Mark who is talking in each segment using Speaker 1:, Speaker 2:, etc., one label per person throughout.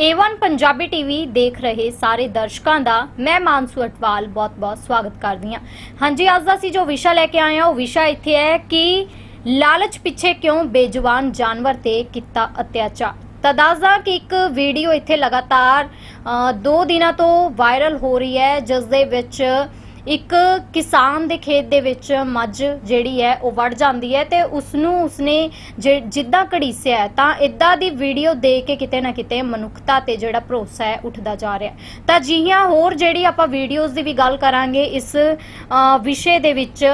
Speaker 1: Avon Punjabi TV ਦੇਖ ਰਹੇ ਸਾਰੇ ਦਰਸ਼ਕਾਂ ਦਾ ਮੈਂ ਮਾਨਸੂ ਅਟਵਾਲ ਬਹੁਤ-ਬਹੁਤ ਸਵਾਗਤ ਕਰਦੀ ਹਾਂ। ਹਾਂਜੀ ਅੱਜ ਦਾ ਅਸੀਂ ਜੋ ਵਿਸ਼ਾ ਲੈ ਕੇ ਆਏ ਹਾਂ ਉਹ ਵਿਸ਼ਾ ਇੱਥੇ ਹੈ ਕਿ ਲਾਲਚ ਪਿੱਛੇ ਕਿਉਂ ਬੇਜਵਾਨ ਜਾਨਵਰ ਤੇ ਕੀਤਾ ਅਤਿਆਚਾਰ। ਤਾਂ ਦੱਸਦਾ ਕਿ ਇੱਕ ਵੀਡੀਓ ਇੱਥੇ ਲਗਾਤਾਰ ਅ, ਦੋ ਦਿਨਾਂ ਤੋਂ ਵਾਇਰਲ ਹੋ ਰਹੀ ਹੈ ਜਿਸ ਦੇ ਵਿੱਚ ਇੱਕ ਕਿਸਾਨ ਦੇ ਖੇਤ ਦੇ ਵਿੱਚ ਮੱਝ ਜਿਹੜੀ ਹੈ, ਉਹ ਵੜ ਜਾਂਦੀ ਹੈ ਤੇ ਉਸ ਨੂੰ ਉਸਨੇ ਜਿ- ਜਿੱਦਾਂ ਘੜੀਸਿਆ ਤਾਂ ਇਦਾਂ ਦੀ ਵੀਡੀਓ ਦੇਖ ਕੇ ਕਿਤੇ ਨਾ ਕਿਤੇ ਮਨੁੱਖਤਾ ਤੇ ਜਿਹੜਾ ਭਰੋਸਾ ਹੈ, ਉੱਠਦਾ ਜਾ ਰਿਹਾ ਤਾਂ ਜੀਆਂ ਹੋਰ ਜਿਹੜੀ ਆਪਾਂ ਵੀਡੀਓਜ਼ ਦੀ ਵੀ ਗੱਲ ਕਰਾਂਗੇ ਇਸ ਵਿਸ਼ੇ ਦੇ ਵਿੱਚ,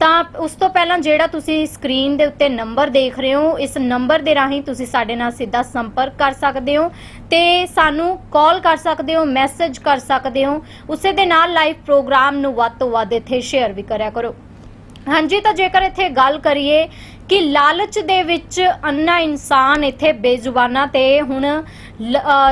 Speaker 1: ਤਾਂ ਉਸ ਤੋਂ ਪਹਿਲਾਂ ਜਿਹੜਾ ਤੁਸੀਂ ਸਕਰੀਨ ਦੇ ਉੱਤੇ ਨੰਬਰ ਦੇਖ ਰਹੇ ਹੋ, ਇਸ ਨੰਬਰ ਦੇ ਰਾਹੀਂ ਤੁਸੀਂ ਸਾਡੇ ਨਾਲ ਸਿੱਧਾ ਸੰਪਰਕ ਕਰ ਸਕਦੇ ਹੋ। ਤੇ ਸਾਨੂੰ ਕਾਲ ਕਰ ਸਕਦੇ ਹੋ ਮੈਸੇਜ ਕਰ ਸਕਦੇ ਹੋ। ਉਸੇ ਦੇ ਨਾਲ ਲਾਈਵ ਪ੍ਰੋਗਰਾਮ ਨੂੰ ਵੱਧ ਤੋਂ ਵੱਧ ਇੱਥੇ ਸ਼ੇਅਰ ਵੀ ਕਰਿਆ ਕਰੋ। ਹਾਂਜੀ, ਤਾਂ ਜੇਕਰ ਇੱਥੇ ਗੱਲ ਕਰੀਏ ਕਿ ਲਾਲਚ ਦੇ ਵਿੱਚ ਅੰਨਾ ਇਨਸਾਨ ਇੱਥੇ ਬੇਜ਼ੁਬਾਨਾਂ ਤੇ ਹੁਣ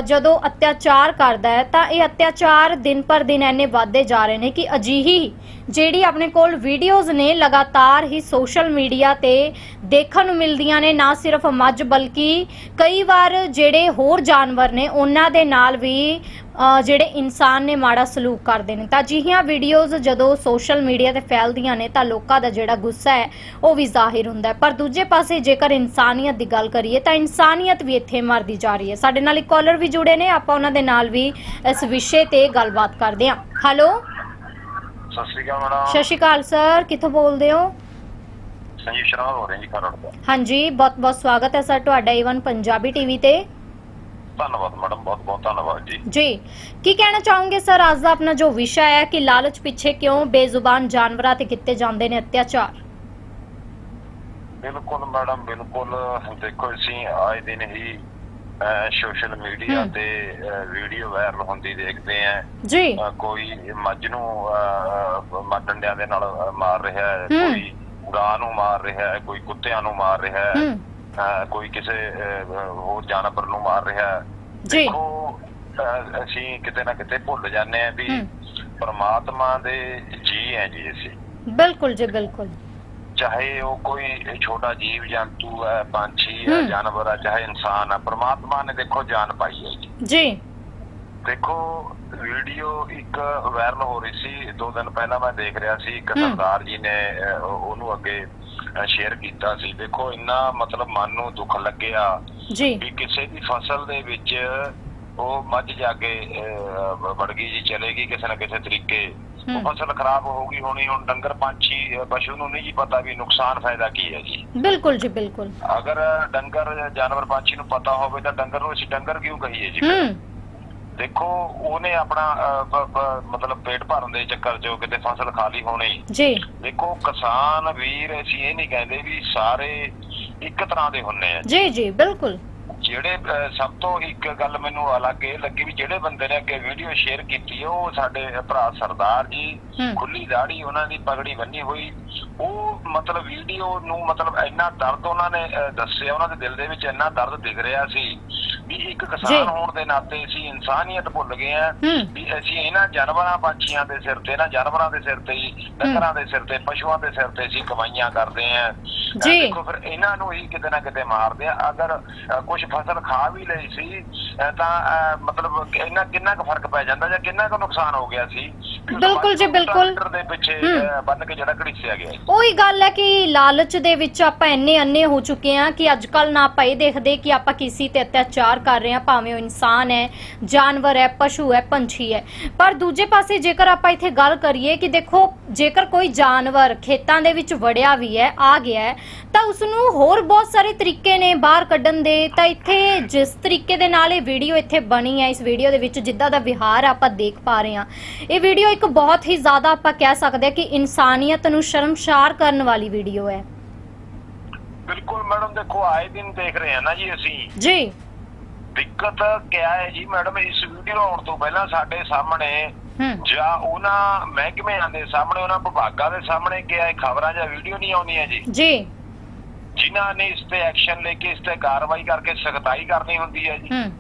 Speaker 1: ਜਦੋਂ ਅਤਿਆਚਾਰ ਕਰਦਾ ਹੈ, ਤਾਂ ਇਹ ਅਤਿਆਚਾਰ ਦਿਨ ਪਰ ਦਿਨ ਐਨੇ ਵਧਦੇ ਜਾ ਰਹੇ ਨੇ ਕਿ ਅਜਿਹੀ ਜਿਹੜੀ ਆਪਣੇ ਕੋਲ ਵੀਡੀਓਜ਼ ਨੇ, ਲਗਾਤਾਰ ਹੀ ਸੋਸ਼ਲ ਮੀਡੀਆ ਤੇ ਦੇਖਣ ਨੂੰ ਮਿਲਦੀਆਂ ਨੇ, ਨਾ ਸਿਰਫ ਮੱਝ ਬਲਕਿ ਕਈ ਵਾਰ ਜਿਹੜੇ ਹੋਰ ਜਾਨਵਰ ਨੇ, ਉਹਨਾਂ ਦੇ ਨਾਲ ਵੀ ਜਿਹੜੇ ਇਨਸਾਨ ਨੇ, ਮਾੜਾ ਸਲੂਕ ਕਰਦੇ ਨੇ ਤਾਂ ਅਜਿਹੀਆਂ ਵੀਡੀਓਜ਼ ਜਦੋਂ ਸੋਸ਼ਲ ਮੀਡੀਆ ਤੇ ਫੈਲਦੀਆਂ ਨੇ, ਤਾਂ ਲੋਕਾਂ ਦਾ ਜਿਹੜਾ ਗੁੱਸਾ ਹੈ, ਉਹ ਵੀ ਜ਼ਾਹਿਰ ਹੁੰਦਾ ਹੈ। ਪਰ ਦੂਜੇ ਪਾਸੇ ਜੇਕਰ ਇਨਸਾਨੀਅਤ ਦੀ ਗੱਲ ਕਰੀਏ, ਤਾਂ ਇਨਸਾਨੀਅਤ ਵੀ ਇੱਥੇ ਮਰਦੀ ਜਾ ਰਹੀ ਹੈ। ਸਾਡੇ ਨਾਲ ਇੱਕ ਕਾਲਰ ਵੀ ਜੁੜੇ ਨੇ, ਆਪਾਂ ਉਹਨਾਂ ਦੇ ਨਾਲ ਵੀ ਇਸ ਵਿਸ਼ੇ ਤੇ ਗੱਲਬਾਤ ਕਰਦੇ ਹਾਂ। ਹੈਲੋ
Speaker 2: ਸਤਿ ਸ਼੍ਰੀ ਅਕਾਲ ਮੈਡਮ
Speaker 1: ਸਤਿ ਸ਼੍ਰੀ ਅਕਾਲ ਸਰ ਕਿੱਥੋਂ ਬੋਲਦੇ ਹੋ?
Speaker 2: ਸੰਜੀਵ ਸ਼ਰਮਾ ਬੋਲ ਰਿਹਾ ਜੀ ਖਰੜ ਤੋਂ
Speaker 1: ਹਾਂਜੀ ਬਹੁਤ ਬਹੁਤ ਸਵਾਗਤ ਹੈ ਸਰ ਤੁਹਾਡਾ ਈਵਨ ਪੰਜਾਬੀ ਟੀਵੀ ਤੇ।
Speaker 2: ਧੰਨਵਾਦ ਮੈਡਮ ਬਹੁਤ ਬਹੁਤ ਧੰਨਵਾਦ ਜੀ।
Speaker 1: ਜੀ ਕੀ ਕਹਿਣਾ ਚਾਹੋਗੇ ਸਰ ਅੱਜ ਦਾ ਆਪਣਾ ਜੋ ਵਿਸ਼ਾ ਹੈ ਕਿ ਲਾਲਚ ਪਿੱਛੇ ਕਿਉਂ ਬੇਜ਼ੁਬਾਨ ਜਾਨਵਰਾਂ ਤੇ ਕੀਤੇ ਜਾਂਦੇ ਨੇ ਅਤਿਆਚਾਰ?
Speaker 2: ਬਿਲਕੁਲ ਮੈਡਮ ਬਿਲਕੁਲ। ਦੇਖੋ ਅਸੀਂ ਆਏ ਦਿਨ ਹੀ ਸੋਸ਼ਲ ਮੀਡੀਆ। ਤੇ ਵੀਡੀਓ ਵਾਇਰਲ ਹੁੰਦੀ ਦੇਖਦੇ ਆ
Speaker 1: ਜੀ।
Speaker 2: ਕੋਈ ਮੱਝ ਨੂੰ ਅਹ, ਮੱਝ ਡੰਡਿਆਂ ਦੇ ਨਾਲ ਮਾਰ ਰਿਹਾ ਹੈ। ਕੋਈ ਗਾਂ ਨੂੰ ਮਾਰ ਰਿਹਾ ਹੈ ਕੋਈ ਕੁੱਤਿਆਂ ਨੂੰ ਮਾਰ ਰਿਹਾ ਹੈ ਕੋਈ ਕਿਸੇ ਹੋਰ ਜਾਨਵਰ ਨੂੰ ਮਾਰ ਰਿਹਾ ਹੈ।
Speaker 1: ਜੀ।
Speaker 2: ਅਸੀਂ ਕਿਤੇ ਨਾ ਕਿਤੇ ਭੁੱਲ ਜਾਂਦੇ ਆ ਵੀ। ਪਰਮਾਤਮਾ ਦੇ ਜੀ ਹੈ ਜੀ ਅਸੀਂ।
Speaker 1: ਬਿਲਕੁਲ ਜੀ ਬਿਲਕੁਲ।
Speaker 2: ਚਾਹੇ ਉਹ ਕੋਈ ਛੋਟਾ ਜੀਵ ਜੰਤੂ ਹੈ ਪੰਛੀ ਹੈ। ਜਾਨਵਰ ਹੈ ਚਾਹੇ ਇਨਸਾਨ ਹੈ ਪਰਮਾਤਮਾ ਨੇ ਦੇਖੋ ਜਾਨ ਪਾਈ ਹੈ ਜੀ। ਦੇਖੋ ਵੀਡੀਓ ਇੱਕ ਵਾਇਰਲ ਹੋ ਰਹੀ ਸੀ ਦੋ ਦਿਨ ਪਹਿਲਾਂ ਮੈਂ ਦੇਖ ਰਿਹਾ ਸੀ ਇੱਕ। ਸਰਦਾਰ ਜੀ ਨੇ ਉਹਨੂੰ ਅੱਗੇ ਸ਼ੇਅਰ ਕੀਤਾ ਸੀ। ਦੇਖੋ ਇੰਨਾ ਮਤਲਬ ਮਨ ਨੂੰ ਦੁੱਖ ਲੱਗਿਆ
Speaker 1: ਜੀ।
Speaker 2: ਵੀ ਕਿਸੇ ਦੀ ਫਸਲ ਦੇ ਵਿੱਚ ਉਹ ਮੱਝ ਜਾ ਕੇ ਵੜ ਗਈ ਜੀ ਚਲੇਗੀ ਕਿਸੇ ਨਾ ਕਿਸੇ ਤਰੀਕੇ। ਉਹ। ਫਸਲ ਖਰਾਬ ਹੋਊਗੀ ਹੋਣੀ ਹੁਣ ਡੰਗਰ ਪੰਛੀ ਪਸ਼ੂ ਨੂੰ ਨਹੀਂ ਜੀ ਪਤਾ ਵੀ ਨੁਕਸਾਨ ਫਾਇਦਾ ਕੀ ਹੈ ਜੀ।
Speaker 1: ਬਿਲਕੁਲ ਜੀ ਬਿਲਕੁਲ।
Speaker 2: ਅਗਰ ਡੰਗਰ ਜਾਨਵਰ ਪੰਛੀ ਨੂੰ ਪਤਾ ਹੋਵੇ ਤਾਂ ਡੰਗਰ ਨੂੰ ਅਸੀਂ ਡੰਗਰ ਕਿਉਂ ਕਹੀਏ ਜੀ?
Speaker 1: ਹੂੰ।
Speaker 2: ਦੇਖੋ ਉਹਨੇ ਆਪਣਾ ਮਤਲਬ ਪੇਟ ਭਰਨ ਦੇ ਚੱਕਰ 'ਚ ਕਿਤੇ ਫਸਲ ਖਾਲੀ ਹੋਣੀ।
Speaker 1: ਜੀ।
Speaker 2: ਦੇਖੋ ਕਿਸਾਨ ਵੀਰ ਅਸੀਂ ਇਹ ਨਹੀਂ ਕਹਿੰਦੇ ਵੀ ਸਾਰੇ ਇੱਕ ਤਰ੍ਹਾਂ ਦੇ ਹੁੰਨੇ ਆ।
Speaker 1: ਜੀ ਜੀ ਬਿਲਕੁਲ।
Speaker 2: ਜਿਹੜੇ ਸਭ ਤੋਂ ਇੱਕ ਗੱਲ ਮੈਨੂੰ ਅਲੱਗ ਇਹ ਲੱਗੀ ਵੀ ਜਿਹੜੇ ਬੰਦੇ ਨੇ ਅੱਗੇ ਵੀਡੀਓ ਸ਼ੇਅਰ ਕੀਤੀ ਉਹ ਸਾਡੇ ਭਰਾ ਸਰਦਾਰ ਜੀ। ਖੁੱਲੀ ਦਾੜੀ ਉਹਨਾਂ ਦੀ ਪਗੜੀ ਬੰਨੀ ਹੋਈ ਉਹ ਮਤਲਬ ਵੀਡੀਓ ਨੂੰ ਮਤਲਬ ਇੰਨਾ ਦਰਦ ਉਹਨਾਂ ਨੇ ਦੱਸਿਆ ਉਹਨਾਂ ਦੇ ਦਿਲ ਦੇ ਵਿੱਚ ਇੰਨਾ ਦਰਦ ਦਿਖ ਰਿਹਾ ਸੀ ਵੀ ਇੱਕ। ਕਿਸਾਨ ਹੋਣ ਦੇ ਨਾਤੇ ਅਸੀਂ ਇਨਸਾਨੀਅਤ ਭੁੱਲ ਗਏ ਆ ਵੀ ਅਸੀਂ ਇਹਨਾਂ ਜਾਨਵਰਾਂ ਪੰਛੀਆਂ ਦੇ ਸਿਰ ਤੇ ਨਾ ਜਾਨਵਰਾਂ ਦੇ ਸਿਰ ਤੇ ਹੀ ਡੰਗਰਾਂ ਦੇ ਸਿਰ ਤੇ ਪਸ਼ੂਆਂ ਦੇ ਸਿਰ ਤੇ ਅਸੀਂ ਕਮਾਈਆਂ ਕਰਦੇ ਆ। ਦੇਖੋ ਫਿਰ ਇਹਨਾਂ ਨੂੰ ਹੀ ਕਿਤੇ ਨਾ ਕਿਤੇ ਮਾਰਦੇ ਆ ਅਗਰ ਕੁਝ ਫਸਲ ਖਾ ਵੀ ਲਈ ਸੀ ਤਾਂ ਮਤਲਬ ਇੰਨਾ ਕਿੰਨਾ ਕੁ ਫ਼ਰਕ ਪੈ ਜਾਂਦਾ ਜਾਂ ਕਿੰਨਾ ਕੁ ਨੁਕਸਾਨ ਹੋ ਗਿਆ ਸੀ
Speaker 1: ਬਿਲਕੁਲ ਜੀ, ਬਿਲਕੁਲ।
Speaker 2: ਟਰੈਕਟਰ ਦੇ ਪਿੱਛੇ
Speaker 1: ਹੂੰ।
Speaker 2: ਬੰਨ ਕੇ ਜਿਹੜਾ ਘੜੀਸਿਆ ਗਿਆ
Speaker 1: ਉਹੀ ਗੱਲ ਹੈ ਕਿ ਲਾਲਚ ਦੇ ਵਿੱਚ ਆਪਾਂ ਇੰਨੇ ਅੰਨੇ ਹੋ ਚੁੱਕੇ ਹਾਂ ਕਿ ਅੱਜ ਕੱਲ ਨਾ ਆਪਾਂ ਇਹ ਦੇਖਦੇ ਕਿ ਆਪਾਂ ਕਿਸੇ ਤੇ ਅਤਿਆਚਾਰ ਕਰ ਰਹੇ ਹਾਂ ਭਾਵੇਂ ਉਹ ਇਨਸਾਨ ਹੈ ਜਾਨਵਰ ਹੈ ਪਸ਼ੂ ਹੈ ਪੰਛੀ ਹੈ ਪਰ ਦੂਜੇ ਪਾਸੇ ਜੇਕਰ ਆਪਾਂ ਇੱਥੇ ਗੱਲ ਕਰੀਏ ਕਿ ਦੇਖੋ ਜੇਕਰ ਕੋਈ ਜਾਨਵਰ ਖੇਤਾਂ ਦੇ ਵਿੱਚ ਵੜਿਆ ਵੀ ਹੈ ਆ ਗਿਆ ਹੈ ਤਾਂ ਉਸ ਨੂੰ ਹੋਰ ਬਹੁਤ ਸਾਰੇ ਤਰੀਕੇ ਨੇ ਬਾਹਰ ਕੱਢਣ ਦੇ ਤਾਂ ਇੱਥੇ ਜਿਸ ਤਰੀਕੇ ਦੇ ਨਾਲ ਇਹ ਵੀਡੀਓ ਇੱਥੇ ਬਣੀ ਹੈ ਇਸ ਵੀਡੀਓ ਦੇ ਵਿੱਚ ਜਿੱਦਾਂ ਦਾ ਵਿਹਾਰ ਆਪਾਂ ਦੇਖ ਪਾ ਰਹੇ ਹਾਂ ਇਹ ਵੀਡੀਓ ਇੱਕ ਬਹੁਤ ਹੀ ਜ਼ਿਆਦਾ ਆਪਾਂ ਕਹਿ ਸਕਦੇ ਹਾਂ ਕਿ ਇਨਸਾਨੀਅਤ ਨੂੰ ਸ਼ਰਮਸ਼ਾਰ ਕਰਨ ਵਾਲੀ ਵੀਡੀਓ ਹੈ।
Speaker 2: ਬਿਲਕੁਲ ਮੈਡਮ ਦੇਖੋ ਆਏ ਦਿਨ ਦੇਖ ਰਹੇ ਆ ਨਾ ਜੀ ਅਸੀਂ।
Speaker 1: ਜੀ।
Speaker 2: ਦਿੱਕਤ ਕਿਆ ਹੈ ਜੀ ਮੈਡਮ ਇਸ ਵੀਡੀਓ ਆਉਣ ਤੋਂ ਪਹਿਲਾਂ ਸਾਡੇ ਸਾਹਮਣੇ
Speaker 1: ਹੂੰ।
Speaker 2: ਜਾਂ ਉਹਨਾਂ ਮਹਿਕਮਿਆਂ ਦੇ ਸਾਹਮਣੇ ਉਹਨਾਂ ਵਿਭਾਗਾਂ ਦੇ ਸਾਹਮਣੇ ਕਿਹਾ ਇਹ ਖਬਰਾਂ ਜਾਂ ਵੀਡੀਓ ਨਹੀਂ ਆਉਂਦੀਆਂ ਜੀ?
Speaker 1: ਜੀ।
Speaker 2: ਜਿਨ੍ਹਾਂ ਨੇ ਇਸ ਤੇ ਐਕਸ਼ਨ ਲੈ ਕੇ ਇਸ ਤੇ ਕਾਰਵਾਈ ਕਰਕੇ ਸਖਤਾਈ ਕਰਨੀ ਹੁੰਦੀ ਹੈ ਜੀ।
Speaker 1: ਹੂੰ।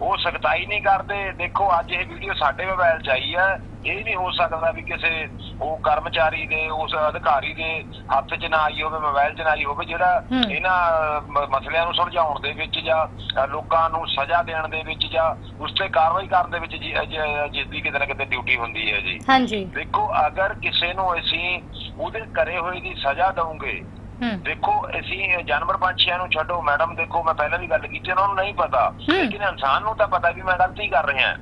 Speaker 2: ਉਹ ਸਖਤਾਈ ਨਹੀਂ ਕਰਦੇ। ਦੇਖੋ ਅੱਜ ਇਹ ਵੀਡੀਓ ਸਾਡੇ ਮੋਬਾਈਲ 'ਚ ਆਈ ਹੈ ਇਹ ਨਹੀਂ ਹੋ ਸਕਦਾ ਵੀ ਕਿਸੇ ਉਹ ਕਰਮਚਾਰੀ ਦੇ ਉਸ ਅਧਿਕਾਰੀ ਦੇ ਹੱਥ 'ਚ ਨਾ ਆਈ ਹੋਵੇ ਮੋਬਾਈਲ 'ਚ ਨਾ ਆਈ ਹੋਵੇ ਜਿਹੜਾ। ਇਹਨਾਂ ਮਸਲਿਆਂ ਨੂੰ ਸੁਲਝਾਉਣ ਦੇ ਵਿੱਚ ਜਾਂ ਲੋਕਾਂ ਨੂੰ ਸਜ਼ਾ ਦੇਣ ਦੇ ਵਿੱਚ ਜਾਂ ਉਸ ਤੇ ਕਾਰਵਾਈ ਕਰਨ ਦੇ ਵਿੱਚ ਜਿਸ ਦੀ ਕਿਤੇ ਨਾ ਕਿਤੇ ਡਿਊਟੀ ਹੁੰਦੀ ਹੈ ਜੀ।
Speaker 1: ਹਾਂਜੀ।
Speaker 2: ਦੇਖੋ ਅਗਰ ਕਿਸੇ ਨੂੰ ਅਸੀਂ ਉਹਦੇ ਕਰੇ ਹੋਏ ਦੀ ਸਜ਼ਾ ਦਵਾਂਗੇ
Speaker 1: ਹੂੰ
Speaker 2: ਦੇਖੋ ਅਸੀਂ ਜਾਨਵਰ ਪੰਛੀਆਂ ਨੂੰ ਛੱਡੋ ਮੈਡਮ ਦੇਖੋ ਮੈਂ ਪਹਿਲਾਂ ਵੀ ਗੱਲ ਕੀਤੀ ਉਹਨਾਂ ਨੂੰ ਨਹੀਂ ਪਤਾ। ਲੇਕਿਨ ਇਨਸਾਨ ਨੂੰ ਤਾਂ ਪਤਾ ਵੀ ਮੈਂ ਗਲਤੀ ਕਰ ਰਿਹਾ।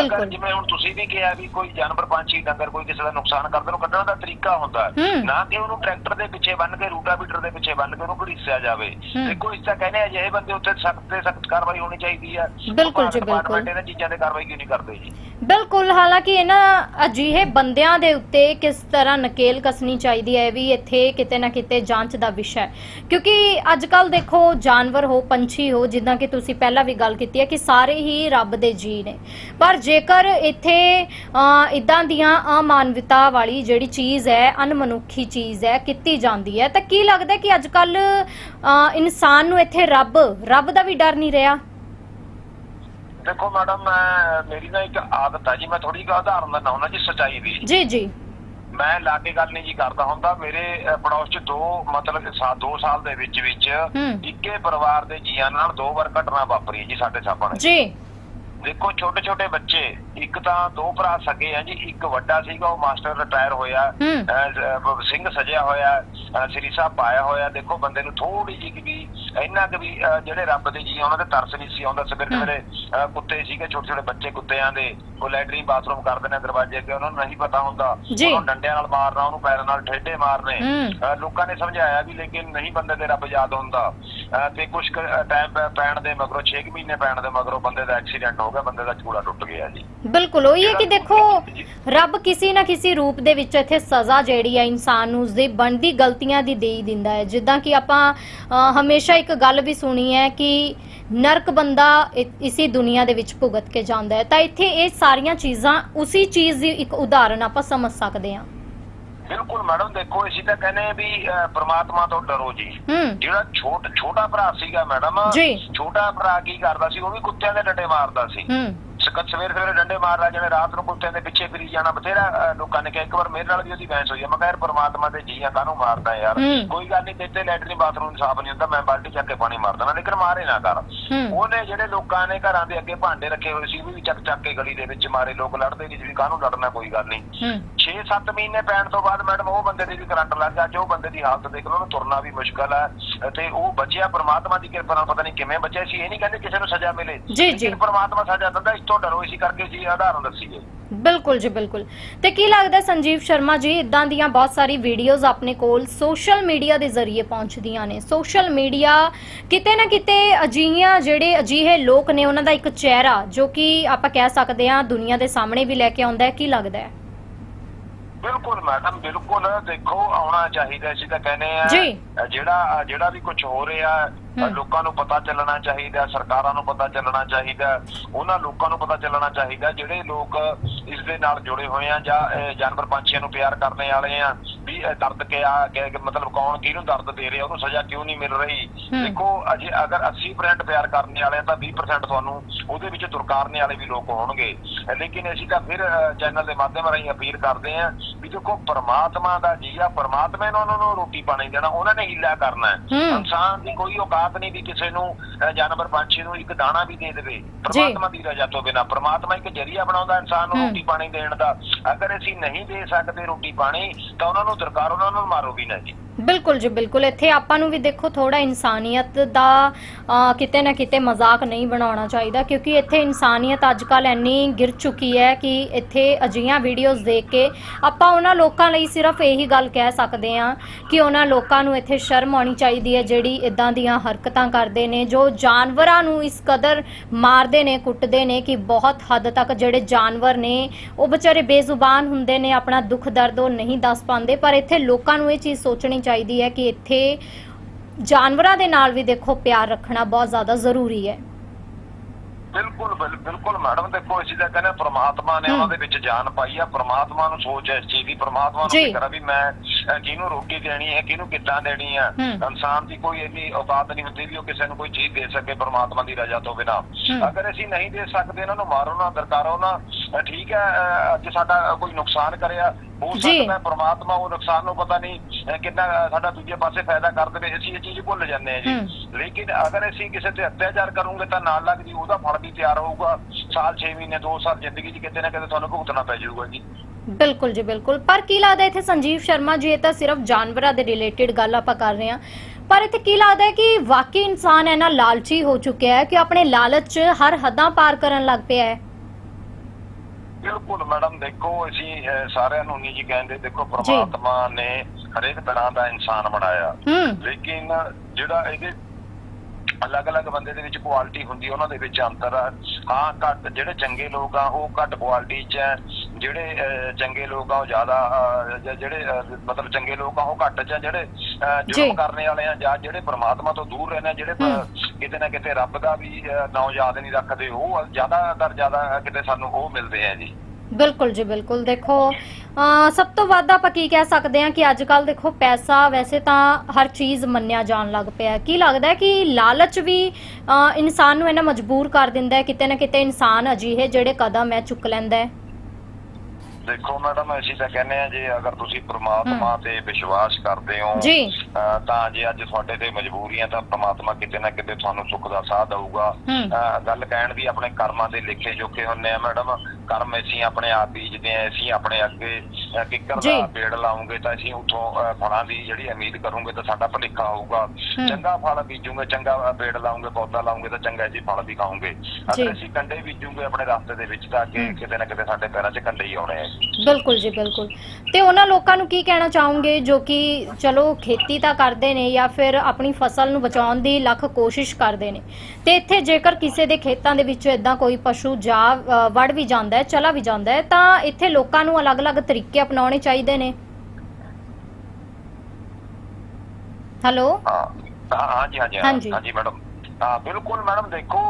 Speaker 2: ਅਗਰ ਜਿਵੇਂ ਹੁਣ ਤੁਸੀਂ ਵੀ ਕਿਹਾ ਵੀ ਕੋਈ ਜਾਨਵਰ ਪੰਛੀ ਡੰਗਰ ਕੋਈ ਕਿਸੇ ਦਾ ਨੁਕਸਾਨ ਕਰਦੇ ਨੂੰ ਕੱਢਣ ਦਾ ਤਰੀਕਾ ਹੁੰਦਾ। ਨਾ ਕਿ ਉਹਨੂੰ ਟਰੈਕਟਰ ਦੇ ਪਿੱਛੇ ਬੰਨ ਕੇ ਰੂਟਾਵੀਟਰ ਦੇ ਪਿੱਛੇ ਬੰਨ ਕੇ ਉਹਨੂੰ ਘੜੀਸਿਆ ਜਾਵੇ। ਦੇਖੋ ਇਸ ਤਾਂ ਕਹਿੰਦੇ ਅਜਿਹੇ ਬੰਦੇ ਉੱਤੇ ਸਖਤ ਤੇ ਸਖਤ ਕਾਰਵਾਈ ਹੋਣੀ ਚਾਹੀਦੀ ਹੈ
Speaker 1: ਬਿਲਕੁਲ ਜੀ, ਬਿਲਕੁਲ।
Speaker 2: ਇਹਨਾਂ ਚੀਜ਼ਾਂ ਤੇ ਕਾਰਵਾਈ ਕਿਉਂ ਨਹੀਂ ਕਰਦੇ ਜੀ?
Speaker 1: ਬਿਲਕੁਲ ਹਾਲਾਂਕਿ ਇਹਨਾਂ ਅਜਿਹੇ ਬੰਦਿਆਂ ਦੇ ਉੱਤੇ ਕਿਸ ਤਰ੍ਹਾਂ ਨਕੇਲ ਕਸਣੀ ਚਾਹੀਦੀ ਹੈ ਇਹ ਵੀ ਇੱਥੇ ਕਿਤੇ ਨਾ ਕਿਤੇ ਜਾਂਚ ਦਾ ਵਿਸ਼ਾ ਹੈ। ਕਿਉਂਕਿ ਅੱਜ ਕੱਲ ਦੇਖੋ ਜਾਨਵਰ ਹੋ ਪੰਛੀ ਹੋ ਜਿੱਦਾਂ ਕਿ ਤੁਸੀਂ ਪਹਿਲਾਂ ਵੀ ਗੱਲ ਕੀਤੀ ਹੈ ਕਿ ਸਾਰੇ ਹੀ ਰੱਬ ਦੇ ਜੀ ਨੇ। ਪਰ ਜੇਕਰ ਇੱਥੇ ਇਦਾਂ ਦੀਆਂ ਅਮਾਨਵਤਾ ਵਾਲੀ ਜਿਹੜੀ ਚੀਜ਼ ਹੈ ਅਨਮਨੁੱਖੀ ਚੀਜ਼ ਹੈ ਕੀਤੀ ਜਾਂਦੀ ਹੈ ਤਾਂ ਕੀ ਲੱਗਦਾ ਕਿ ਅੱਜ ਕੱਲ ਇਨਸਾਨ ਨੂੰ ਇੱਥੇ ਰੱਬ ਰੱਬ ਦਾ ਵੀ ਡਰ ਨਹੀਂ ਰਿਹਾ?
Speaker 2: ਦੇਖੋ ਮੈਡਮ ਮੈਂ ਮੇਰੀ ਨਾ ਇੱਕ ਆਦਤ ਹੈ ਜੀ ਮੈਂ ਥੋੜੀ ਜਿਹੀ ਉਦਾਹਰਨ ਦਿੰਦਾ ਹੁੰਦਾ ਜੀ ਸਚਾਈ ਦੀ।
Speaker 1: ਜੀ ਜੀ।
Speaker 2: ਮੈਂ ਲਾਗੇ ਗੱਲ ਨਹੀਂ ਜੀ ਕਰਦਾ ਹੁੰਦਾ। ਮੇਰੇ ਪੜੋਸ ਚ ਦੋ ਮਤਲਬ ਕਿ ਸਾ 2 ਸਾਲ ਦੇ ਵਿੱਚ ਵਿੱਚ। ਇੱਕੇ ਪਰਿਵਾਰ ਦੇ ਜੀਆਂ ਨਾਲ ਦੋ ਵਾਰ ਘਟਨਾ ਵਾਪਰੀ ਜੀ ਸਾਡੇ ਸਾਹਮਣੇ।
Speaker 1: ਜੀ।
Speaker 2: ਦੇਖੋ ਛੋਟੇ ਛੋਟੇ ਬੱਚੇ ਇੱਕ ਤਾਂ ਦੋ ਭਰਾ ਸਕੇ ਆ ਜੀ ਇੱਕ ਵੱਡਾ ਸੀਗਾ ਉਹ ਮਾਸਟਰ ਰਿਟਾਇਰ ਹੋਇਆ। ਅਹ, ਸਿੰਘ ਸਜਿਆ ਹੋਇਆ ਅਹ, ਸ੍ਰੀ ਸਾਹਿਬ ਪਾਇਆ ਹੋਇਆ ਦੇਖੋ ਬੰਦੇ ਨੂੰ ਥੋੜੀ ਜਿਹੀ ਕਿ ਵੀ ਇੰਨਾ ਕਿ ਵੀ ਅਹ, ਜਿਹੜੇ ਰੱਬ ਦੇ ਜੀ ਆ, ਉਹਨਾਂ ਦੇ ਤਰਸ ਨਹੀਂ ਸੀ ਆਉਂਦਾ ਸਵੇਰੇ। ਸਵੇਰੇ ਅਹ, ਕੁੱਤੇ ਸੀਗੇ ਛੋਟੇ ਛੋਟੇ ਬੱਚੇ ਕੁੱਤਿਆਂ ਦੇ ਉਹ ਲੈਟਰਿੰਗ ਬਾਥਰੂਮ ਕਰਦੇ ਨੇ ਦਰਵਾਜ਼ੇ ਅੱਗੇ ਉਹਨਾਂ ਨੂੰ ਨਹੀਂ ਪਤਾ ਹੁੰਦਾ
Speaker 1: ਜੀ।
Speaker 2: ਉਹਨੂੰ ਡੰਡਿਆਂ ਨਾਲ ਮਾਰਨਾ ਉਹਨੂੰ ਪੈਰਾਂ ਨਾਲ ਠੇਡੇ ਮਾਰਨੇ
Speaker 1: ਹੂੰ।
Speaker 2: ਅਹ, ਲੋਕਾਂ ਨੇ ਸਮਝਾਇਆ ਵੀ ਲੇਕਿਨ ਨਹੀਂ ਬੰਦੇ ਦੇ ਰੱਬ ਯਾਦ ਹੁੰਦਾ ਅਹ, ਤੇ ਕੁਝ ਟਾਈਮ ਪੈਣ ਦੇ ਮਗਰੋਂ 6 ਮਹੀਨੇ ਪੈਣ ਦੇ ਮਗਰੋਂ ਬੰਦੇ ਦਾ ਐਕਸੀਡੈਂਟ ਹੋ ਗਿਆ ਬੰਦੇ ਦਾ ਚੂੜਾ ਟੁੱਟ ਗਿਆ ਜੀ
Speaker 1: ਬਿਲਕੁਲ ਉਹ ਹੈ ਕਿ ਦੇਖੋ ਰੱਬ ਕਿਸੇ ਨਾ ਕਿਸੇ ਰੂਪ ਦੇ ਵਿੱਚ ਇੱਥੇ ਸਜ਼ਾ ਜਿਹੜੀ ਹੈ ਇਨਸਾਨ ਨੂੰ ਉਸਦੀ ਬਣਦੀ ਗਲਤੀਆਂ ਦੀ ਦੇ ਹੀ ਦਿੰਦਾ ਹੈ। ਜਿੱਦਾਂ ਕਿ ਆਪਾਂ ਹਮੇਸ਼ਾ ਇੱਕ ਗੱਲ ਵੀ ਸੁਣੀ ਹੈ ਕਿ ਨਰਕ ਬੰਦਾ ਇਸੀ ਦੁਨੀਆ ਦੇ ਵਿੱਚ ਭੁਗਤ ਕੇ ਜਾਂਦਾ ਹੈ। ਤਾਂ ਇੱਥੇ ਇਹ ਸਾਰੀਆਂ ਚੀਜ਼ਾਂ ਉਸੇ ਚੀਜ਼ ਦੀ ਇੱਕ ਉਦਾਹਰਨ ਆਪਾਂ ਸਮਝ ਸਕਦੇ ਹਾਂ।
Speaker 2: ਬਿਲਕੁਲ ਮੈਡਮ ਦੇਖੋ ਅਸੀਂ ਤਾਂ ਕਹਿੰਦੇ ਵੀ ਪ੍ਰਮਾਤਮਾ ਤੋਂ ਡਰੋ ਜੀ। ਜਿਹੜਾ ਛੋਟ ਛੋਟਾ ਭਰਾ ਸੀਗਾ ਮੈਡਮ। ਛੋਟਾ ਭਰਾ ਕੀ ਕਰਦਾ ਸੀ? ਉਹ ਵੀ ਕੁੱਤਿਆਂ ਦੇ ਡੰਡੇ ਮਾਰਦਾ ਸੀ। ਸਕਤ ਸਵੇਰ ਸਵੇਰੇ ਡੰਡੇ ਮਾਰਦਾ ਜਿਵੇਂ ਰਾਤ ਨੂੰ ਕੁੱਤਿਆਂ ਦੇ ਪਿੱਛੇ ਫਿਰੀ ਜਾਣਾ ਬਥੇਰਾ ਲੋਕਾਂ ਨੇ ਕਿਹਾ ਇੱਕ ਵਾਰ ਮੇਰੇ ਨਾਲ ਵੀ ਉਹਦੀ ਬਹਿਸ ਹੋਈ ਆ ਮੈਂ ਕਿਹਾ ਯਾਰ ਪ੍ਰਮਾਤਮਾ ਦੇ ਜੀਆਂ ਕਾਹਨੂੰ ਮਾਰਦਾ ਯਾਰ। ਕੋਈ ਗੱਲ ਨਹੀਂ ਤੇਤੇ ਲੈਟਰਿਨ ਬਾਥਰੂਮ ਸਾਫ਼ ਨਹੀਂ ਹੁੰਦਾ ਮੈਂ ਬਾਲਟੀ ਚੱਕ ਕੇ ਪਾਣੀ ਮਾਰ ਦੇਣਾ ਲੇਕਿਨ ਮਾਰੇ ਨਾ ਕਰ। ਉਹਨੇ ਜਿਹੜੇ ਲੋਕਾਂ ਨੇ ਘਰਾਂ ਦੇ ਅੱਗੇ ਭਾਂਡੇ ਰੱਖੇ ਹੋਏ ਸੀ ਉਹ ਵੀ ਚੱਕ ਚੱਕ ਕੇ ਗਲੀ ਦੇ ਵਿੱਚ ਮਾਰੇ ਲੋਕ ਲੜਦੇ ਨਹੀਂ ਸੀ ਕਾਹਨੂੰ ਲੜਨਾ ਕੋਈ ਗੱਲ ਨਹੀਂ।
Speaker 1: ਹੂੰ।
Speaker 2: 6-7 ਮਹੀਨੇ ਪੈਣ ਤੋਂ ਬਾਅਦ ਮੈਡਮ ਉਹ ਬੰਦੇ ਦੇ ਵੀ ਕਰੰਟ ਲੱਗ ਗਿਆ ਜੋ ਬੰਦੇ ਦੀ ਹਾਲਤ ਦੇਖ ਲਓ ਉਹਨੂੰ ਤੁਰਨਾ ਵੀ ਮੁਸ਼ਕਲ ਹੈ। ਤੇ ਉਹ ਬਚਿਆ ਪ੍ਰਮਾਤਮਾ ਦੀ ਕਿਰਪਾ ਨਾਲ ਪਤਾ ਨਹੀਂ ਕਿਵੇਂ ਬਚਿਆ ਸੀ ਇਹ ਨਹੀਂ ਕਹਿੰਦੇ ਕਿਸੇ ਨੂੰ ਸਜ਼ਾ ਮਿਲੇ।
Speaker 1: ਜੀ, ਜੀ।
Speaker 2: ਪ੍ਰਮਾਤਮਾ ਸਜ਼ਾ ਦਿੰਦਾ ਇਸ ਤੋਂ ਡਰੋ ਇਸੀ ਕਰਕੇ ਜੀ ਆਧਾਰਨ ਦੱਸੀਏ
Speaker 1: ਬਿਲਕੁਲ ਜੀ ਬਿਲਕੁਲ। ਤੇ ਕੀ ਲੱਗਦਾ ਸੰਜੀਵ ਸ਼ਰਮਾ ਜੀ ਇਦਾਂ ਦੀਆਂ ਬਹੁਤ ਸਾਰੀ ਵੀਡੀਓਜ਼ ਆਪਣੇ ਕੋਲ ਸੋਸ਼ਲ ਮੀਡੀਆ ਦੇ ਜ਼ਰੀਏ ਪਹੁੰਚਦੀਆਂ ਨੇ। ਸੋਸ਼ਲ ਮੀਡੀਆ ਕਿਤੇ ਨਾ ਕਿਤੇ ਅਜਿਹੀਆਂ ਜਿਹੜੇ ਅਜਿਹੇ ਲੋਕ ਨੇ ਉਹਨਾਂ ਦਾ ਇੱਕ ਚਿਹਰਾ ਜੋ ਕਿ ਆਪਾਂ ਕਹਿ ਸਕਦੇ ਹਾਂ ਦੁਨੀਆ ਦੇ ਸਾਹਮਣੇ ਵੀ ਲੈ ਕੇ ਆਉਂਦਾ ਹੈ। ਕੀ ਲੱਗਦਾ ਹੈ?
Speaker 2: ਬਿਲਕੁਲ ਮੈਡਮ ਬਿਲਕੁਲ ਦੇਖੋ ਆਉਣਾ ਚਾਹੀਦਾ ਅਸੀਂ ਤਾਂ ਕਹਿੰਦੇ ਆ
Speaker 1: ਜੀ।
Speaker 2: ਜਿਹੜਾ ਜਿਹੜਾ ਵੀ ਕੁਝ ਹੋ ਰਿਹਾ। ਲੋਕਾਂ ਨੂੰ ਪਤਾ ਚੱਲਣਾ ਚਾਹੀਦਾ ਸਰਕਾਰਾਂ ਨੂੰ ਪਤਾ ਚੱਲਣਾ ਚਾਹੀਦਾ ਉਹਨਾਂ ਲੋਕਾਂ ਨੂੰ ਪਤਾ ਚੱਲਣਾ ਚਾਹੀਦਾ ਜਿਹੜੇ ਲੋਕ ਇਸ ਦੇ ਨਾਲ ਜੁੜੇ ਹੋਏ ਆ ਜਾਂ ਜਾਨਵਰ ਪੰਛੀਆਂ ਨੂੰ ਪਿਆਰ ਕਰਨ ਵਾਲੇ ਆ ਵੀ ਦਰਦ ਕਿਆ ਮਤਲਬ ਕੌਣ ਕਿਹਨੂੰ ਦਰਦ ਦੇ ਰਿਹਾ ਉਹਨੂੰ ਸਜ਼ਾ ਕਿਉਂ ਨਹੀਂ ਮਿਲ ਰਹੀ। ਦੇਖੋ ਅਜੇ ਅਗਰ 80% ਪਿਆਰ ਕਰਨ ਵਾਲੇ ਆ ਤਾਂ 20% ਤੁਹਾਨੂੰ ਉਹਦੇ ਵਿੱਚ ਦੁਰਕਾਰਨੇ ਵਾਲੇ ਵੀ ਲੋਕ ਹੋਣਗੇ ਲੇਕਿਨ ਅਸੀਂ ਤਾਂ ਫਿਰ ਚੈਨਲ ਦੇ ਮਾਧਿਅਮ ਰਾਹੀਂ ਅਪੀਲ ਕਰਦੇ ਆ ਵੀ ਦੇਖੋ ਪ੍ਰਮਾਤਮਾ ਦਾ ਜੀ ਆ ਪ੍ਰਮਾਤਮਾ ਨੇ ਉਹਨਾਂ ਨੂੰ ਰੋਟੀ ਪਾਣੀ ਦੇਣਾ ਉਹਨਾਂ ਨੇ ਹੀਲਾ ਕਰਨਾ ਹੈ। ਇਨਸਾਨ ਦੀ ਕੋਈ ਔਕਾਤ ਨਹੀਂ ਵੀ ਕਿਸੇ ਨੂੰ ਜਾਨਵਰ ਪੰਛੀ ਨੂੰ ਇੱਕ ਦਾਣਾ ਵੀ ਦੇ ਦੇਵੇ। ਪ੍ਰਮਾਤਮਾ ਦੀ ਰਜ਼ਾ ਤੋਂ ਬਿਨਾ। ਪ੍ਰਮਾਤਮਾ ਇੱਕ ਜਰੀਆ ਬਣਾਉਂਦਾ ਇਨਸਾਨ ਨੂੰ। ਰੋਟੀ ਪਾਣੀ ਦੇਣ ਦਾ। ਅਗਰ ਅਸੀਂ ਨਹੀਂ ਦੇ ਸਕਦੇ ਰੋਟੀ ਪਾਣੀ ਤਾਂ ਉਹਨਾਂ ਨੂੰ ਦਰਕਾਰ ਉਹਨਾਂ ਨੂੰ ਮਾਰੋ ਵੀ ਨਾ ਜੀ
Speaker 1: ਬਿਲਕੁਲ ਜੀ, ਬਿਲਕੁਲ। ਇੱਥੇ ਆਪਾਂ ਨੂੰ ਵੀ ਦੇਖੋ ਥੋੜਾ ਇਨਸਾਨੀਅਤ ਦਾ ਕਿਤੇ ਨਾ ਕਿਤੇ ਮਜ਼ਾਕ ਨਹੀਂ ਬਣਾਉਣਾ ਚਾਹੀਦਾ, ਕਿਉਂਕਿ ਇੱਥੇ ਇਨਸਾਨੀਅਤ ਅੱਜ ਕੱਲ ਇੰਨੀ ਗਿਰ ਚੁੱਕੀ ਹੈ ਕਿ ਇੱਥੇ ਅਜਿਹੀਆਂ ਵੀਡੀਓਜ਼ ਦੇਖ ਕੇ ਆਪਾਂ ਉਹਨਾਂ ਲੋਕਾਂ ਲਈ ਸਿਰਫ ਇਹੀ ਗੱਲ ਕਹਿ ਸਕਦੇ ਹਾਂ ਕਿ ਉਹਨਾਂ ਲੋਕਾਂ ਨੂੰ ਇੱਥੇ ਸ਼ਰਮ ਆਉਣੀ ਚਾਹੀਦੀ ਹੈ, ਜਿਹੜੀ ਇਦਾਂ ਦੀਆਂ ਹਰਕਤਾਂ ਕਰਦੇ ਨੇ, ਜੋ ਜਾਨਵਰਾਂ ਨੂੰ ਇਸ ਕਦਰ ਮਾਰਦੇ ਨੇ, ਕੁੱਟਦੇ ਨੇ ਕਿ ਬਹੁਤ ਹੱਦ ਤੱਕ ਜਿਹੜੇ ਜਾਨਵਰ ਨੇ, ਉਹ ਵਿਚਾਰੇ ਬੇਜ਼ੁਬਾਨ ਹੁੰਦੇ ਨੇ, ਆਪਣਾ ਦੁੱਖ ਦਰਦ ਉਹ ਨਹੀਂ ਦੱਸ ਪਾਉਂਦੇ, ਪਰ ਇੱਥੇ ਲੋਕਾਂ ਨੂੰ ਇਹ ਚੀਜ਼ ਸੋਚਣੀ ਚਾਹੀਦੀ ਹੈ ਕਿ ਇੱਥੇ ਜਾਨਵਰਾਂ ਦੇ ਨਾਲ ਵੀ ਦੇਖੋ ਪਿਆਰ ਰੱਖਣਾ ਬਹੁਤ ਜ਼ਿਆਦਾ ਜ਼ਰੂਰੀ ਹੈ
Speaker 2: ਬਿਲਕੁਲ ਬਿਲ- ਬਿਲਕੁਲ ਮੈਡਮ ਦੇਖੋ ਅਸੀਂ ਤਾਂ ਕਹਿੰਦੇ ਪ੍ਰਮਾਤਮਾ ਨੇ। ਉਹਨਾਂ ਦੇ ਵਿੱਚ ਜਾਨ ਪਾਈ ਆ ਪ੍ਰਮਾਤਮਾ ਨੂੰ ਸੋਚ ਹੈ ਇਸ ਚੀਜ਼ ਦੀ ਪ੍ਰਮਾਤਮਾ ਨੂੰ। ਫਿਕਰ ਆ ਵੀ ਮੈਂ ਕਿਹਨੂੰ ਰੋਟੀ ਦੇਣੀ ਹੈ ਕਿਹਨੂੰ ਕਿੱਦਾਂ ਦੇਣੀ ਹੂੰ। ਇਨਸਾਨ ਦੀ ਕੋਈ ਇੰਨੀ ਔਕਾਤ ਨਹੀਂ ਹੁੰਦੀ ਵੀ ਉਹ ਕਿਸੇ ਨੂੰ ਕੋਈ ਚੀਜ਼ ਦੇ ਸਕੇ ਪਰਮਾਤਮਾ ਦੀ ਰਜ਼ਾ ਤੋਂ ਬਿਨਾ। ਅਗਰ ਅਸੀਂ ਨਹੀਂ ਦੇ ਸਕਦੇ ਇਹਨਾਂ ਨੂੰ ਮਾਰੋ ਨਾ ਦਰਕਾਰੋ ਨਾ ਠੀਕ ਹੈ ਅੱਜ ਸਾਡਾ ਕੋਈ ਨੁਕਸਾਨ ਕਰਿਆ ਹੋ। ਸਕਦਾ ਪਰਮਾਤਮਾ ਉਹ ਨੁਕਸਾਨ ਨੂੰ ਪਤਾ ਨਹੀਂ ਕਿੰਨਾ ਸਾਡਾ ਦੂਜੇ ਪਾਸੇ ਫਾਇਦਾ ਕਰ ਦੇਵੇ ਅਸੀਂ ਇਹ ਚੀਜ਼ ਭੁੱਲ ਜਾਂਦੇ ਹਾਂ ਜੀ। ਲੇਕਿਨ ਅਗਰ ਅਸੀਂ ਕਿਸੇ ਤੇ ਅਤਿਆਚਾਰ ਕਰੂਗੇ ਤਾਂ ਨਾਲ ਲੱਗ ਜੀ ਉਹਦਾ ਫਲ ਵੀ ਤਿਆਰ ਹੋਊਗਾ। ਸਾਲ 6 ਮਹੀਨੇ 2 ਸਾਲ ਜ਼ਿੰਦਗੀ 'ਚ ਕਿਤੇ ਨਾ ਕਿਤੇ ਤੁਹਾਨੂੰ ਭੁਗਤਣਾ ਪੈ ਜਾਊਗਾ ਜੀ।
Speaker 1: ਬਿਲਕੁਲ ਜੀ ਬਿਲਕੁਲ। ਪਰ ਕੀ ਲੱਗਦਾ ਇੱਥੇ ਸੰਜੀਵ ਸ਼ਰਮਾ ਜੀ ਇਹ ਤਾਂ ਸਿਰਫ ਜਾਨਵਰਾਂ ਦੇ ਰਿਲੇਟਡ ਗੱਲ ਆਪਾਂ ਕਰ ਰਹੇ ਹਾਂ। ਪਰ ਇੱਥੇ ਕੀ ਲੱਗਦਾ ਹੈ ਕਿ ਵਾਕਈ ਇਨਸਾਨ ਹੈ ਨਾ ਲਾਲਚੀ ਹੋ ਚੁੱਕਿਆ ਹੈ ਕਿ ਆਪਣੇ ਲਾਲਚ 'ਚ ਹਰ ਹੱਦਾਂ ਪਾਰ ਕਰਨ ਲੱਗ ਪਿਆ ਹੈ?
Speaker 2: ਬਿਲਕੁਲ ਮੈਡਮ ਦੇਖੋ ਅਸੀਂ ਸਾਰਿਆਂ ਨੂੰ ਨਹੀਂ ਜੀ ਕਹਿੰਦੇ ਦੇਖੋ ਪ੍ਰਮਾਤਮਾ ਨੇ ਹਰੇਕ ਤਰ੍ਹਾਂ ਦਾ ਇਨਸਾਨ ਬਣਾਇਆ। ਲੇਕਿਨ ਜਿਹੜਾ ਇਹਦੇ ਅਲੱਗ-ਅਲੱਗ ਬੰਦੇ ਦੇ ਵਿੱਚ ਕੁਆਲਿਟੀ ਹੁੰਦੀ ਉਹਨਾਂ ਦੇ ਵਿੱਚ ਅੰਤਰ ਆ। ਹਾਂ ਘੱਟ ਜਿਹੜੇ ਚੰਗੇ ਲੋਕ ਆ ਉਹ ਘੱਟ ਕੁਆਲਿਟੀ 'ਚ ਜਿਹੜੇ ਚੰਗੇ ਲੋਕ ਆ ਉਹ ਜ਼ਿਆਦਾ ਜਿਹੜੇ ਮਤਲਬ ਚੰਗੇ ਲੋਕ ਆ ਉਹ ਘੱਟ 'ਚ ਜਿਹੜੇ ਅਹ,
Speaker 1: ਜੀ।
Speaker 2: ਜ਼ੁਲਮ ਕਰਨੇ ਵਾਲੇ ਆ ਜਾਂ ਜਿਹੜੇ ਪ੍ਰਮਾਤਮਾ ਤੋਂ ਦੂਰ ਰਹਿੰਦੇ ਆ ਜਿਹੜੇ। ਕਿਤੇ ਨਾ ਕਿਤੇ ਰੱਬ ਦਾ ਵੀ ਅਹ, ਨਾਂ ਯਾਦ ਨਹੀਂ ਰੱਖਦੇ ਉਹ ਜ਼ਿਆਦਾਤਰ ਜ਼ਿਆਦਾ ਕਿਤੇ ਸਾਨੂੰ ਉਹ ਮਿਲਦੇ ਆ ਜੀ
Speaker 1: ਬਿਲਕੁਲ ਜੀ ਬਿਲਕੁਲ ਦੇਖੋ ਸਭ ਤੋਂ ਵੱਧ ਆਪਾਂ ਕੀ ਕਹਿ ਸਕਦੇ ਹਾਂ ਕਿ ਅੱਜ ਕੱਲ ਦੇਖੋ ਪੈਸਾ ਵੈਸੇ ਤਾਂ ਹਰ ਚੀਜ਼ ਮੰਨਿਆ ਜਾਣ ਲੱਗ ਪਿਆ। ਕੀ ਲੱਗਦਾ ਕਿ ਲਾਲਚ ਵੀ ਇਨਸਾਨ ਨੂੰ ਇਹਨਾਂ ਮਜਬੂਰ ਕਰ ਦਿੰਦਾ ਹੈ ਕਿਤੇ ਨਾ ਕਿਤੇ ਇਨਸਾਨ ਅਜਿਹੇ ਜਿਹੜੇ ਕਦਮ ਹੈ ਚੁੱਕ ਲੈਂਦਾ ਹੈ
Speaker 2: ਦੇਖੋ ਮੈਡਮ ਅਸੀਂ ਤਾਂ ਕਹਿੰਦੇ ਆ ਜੇ ਅਗਰ ਤੁਸੀਂ ਪ੍ਰਮਾਤਮਾ ਤੇ ਵਿਸ਼ਵਾਸ ਕਰਦੇ ਹੋ
Speaker 1: ਜੀ।
Speaker 2: ਅਹ ਤਾਂ ਜੇ ਅੱਜ ਤੁਹਾਡੇ ਤੇ ਮਜਬੂਰੀਆਂ ਤਾਂ ਪ੍ਰਮਾਤਮਾ ਕਿਤੇ ਨਾ ਕਿਤੇ ਤੁਹਾਨੂੰ ਸੁੱਖ ਦਾ ਸਾਹ ਦਊਗਾ।
Speaker 1: ਹੂੰ।
Speaker 2: ਅਹ ਗੱਲ ਕਹਿਣ ਦੀ ਆਪਣੇ ਕਰਮਾਂ ਦੇ ਲਿਖੇ ਜੋਖੇ ਹੁੰਨੇ ਆ ਮੈਡਮ। ਕਰਮ ਅਸੀਂ ਆਪਣੇ ਆਪ ਬੀਜਦੇ ਆ ਅਸੀਂ ਆਪਣੇ ਅੱਗੇ ਕਿੱਕਰ। ਦਾ ਪੇੜ ਲਾਉਂਗੇ ਤਾਂ ਅਸੀਂ ਉਥੋਂ ਫਲਾਂ ਦੀ ਜਿਹੜੀ ਉਮੀਦ ਕਰੂੰਗੇ ਤਾਂ ਸਾਡਾ ਭਲੇਖਾ ਹੋਊਗਾ। ਚੰਗਾ ਫਲ ਬੀਜੂਗੇ ਚੰਗਾ ਪੇੜ ਲਾਉਂਗੇ ਪੌਦਾ ਲਾਉਂਗੇ ਤਾਂ ਚੰਗਾ ਜੀ ਫਲ ਵੀ ਖਾਉਂਗੇ। ਅਗਰ ਅਸੀਂ ਕੰਡੇ ਬੀਜੂਗੇ ਆਪਣੇ ਰਸਤੇ ਦੇ ਵਿੱਚ ਤਾਂ
Speaker 1: ਹੂੰ।
Speaker 2: ਕਿਤੇ ਨਾ ਕਿਤੇ ਸਾਡੇ ਪੈਰਾਂ 'ਚ ਕੰਡੇ ਹੀ ਆਉਣੇ ਆ
Speaker 1: ਬਿਲਕੁਲ ਜੀ ਬਿਲਕੁਲ ਤੇ ਉਹਨਾਂ ਲੋਕਾਂ ਨੂੰ ਕੀ ਕਹਿਣਾ ਚਾਹੋਗੇ ਜੋ ਕਿ ਚਲੋ ਖੇਤੀ ਤਾਂ ਕਰਦੇ ਨੇ ਜਾਂ ਫਿਰ ਆਪਣੀ ਫਸਲ ਨੂੰ ਬਚਾਉਣ ਦੀ ਲੱਖ ਕੋਸ਼ਿਸ਼ ਕਰਦੇ ਨੇ ਤੇ ਇੱਥੇ ਜੇਕਰ ਕਿਸੇ ਦੇ ਖੇਤਾਂ ਦੇ ਵਿੱਚ ਇਦਾਂ ਕੋਈ ਪਸ਼ੂ ਜਾ ਵੜ ਵੀ ਜਾਂਦਾ ਹੈ ਚਲਾ ਵੀ ਜਾਂਦਾ ਹੈ ਤਾਂ ਇੱਥੇ ਲੋਕਾਂ ਨੂੰ ਅਲੱਗ-ਅਲੱਗ ਤਰੀਕੇ ਅਪਣਾਉਣੇ ਚਾਹੀਦੇ ਨੇ। ਹੈਲੋ?
Speaker 2: ਹਾਂ ਹਾਂ ਹਾਂਜੀ ਹਾਂਜੀ ਹਾਂ,
Speaker 1: ਹਾਂਜੀ।
Speaker 2: ਮੈਡਮ। ਹਾਂ ਬਿਲਕੁਲ ਮੈਡਮ ਦੇਖੋ